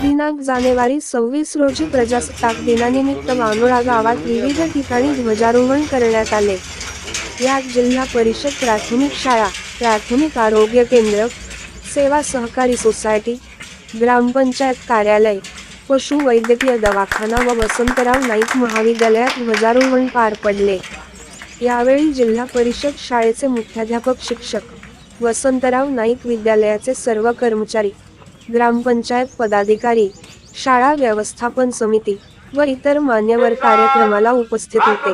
दिनांक जानेवारी सव्वीस रोजी प्रजासत्ताक दिनानिमित्त वानोळा गावात विविध ठिकाणी ध्वजारोहण करण्यात आले. यात जिल्हा परिषद प्राथमिक शाळा प्राथमिक आरोग्य केंद्र सेवा सहकारी सोसायटी ग्रामपंचायत कार्यालय पशुवैद्यकीय दवाखाना व वसंतराव नाईक महाविद्यालयात ध्वजारोहण पार पडले. यावेळी जिल्हा परिषद शाळेचे मुख्याध्यापक शिक्षक वसंतराव नाईक विद्यालयाचे सर्व कर्मचारी ग्रामपंचायत पदाधिकारी शाळा व्यवस्थापन समिती व इतर मान्यवर कार्यक्रमाला उपस्थित होते.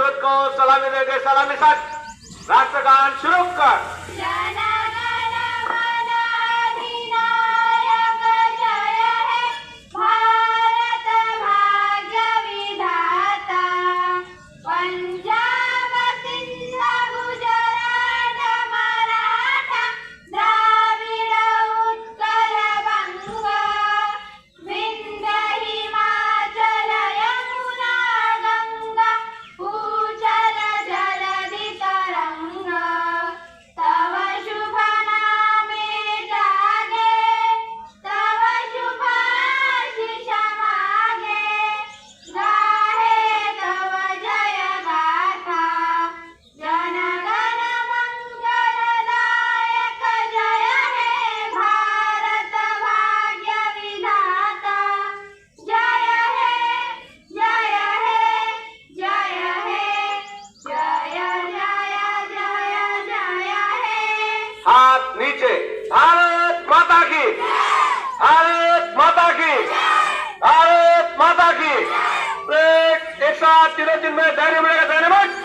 हाथ नीचे। भारत माता की। भारत माता की। भारत माता की। एक साथ तीनों दिन में धैर्य मिलेगा धैर्य मत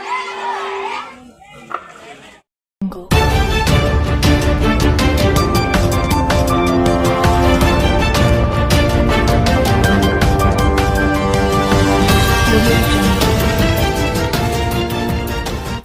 Audio Jungle.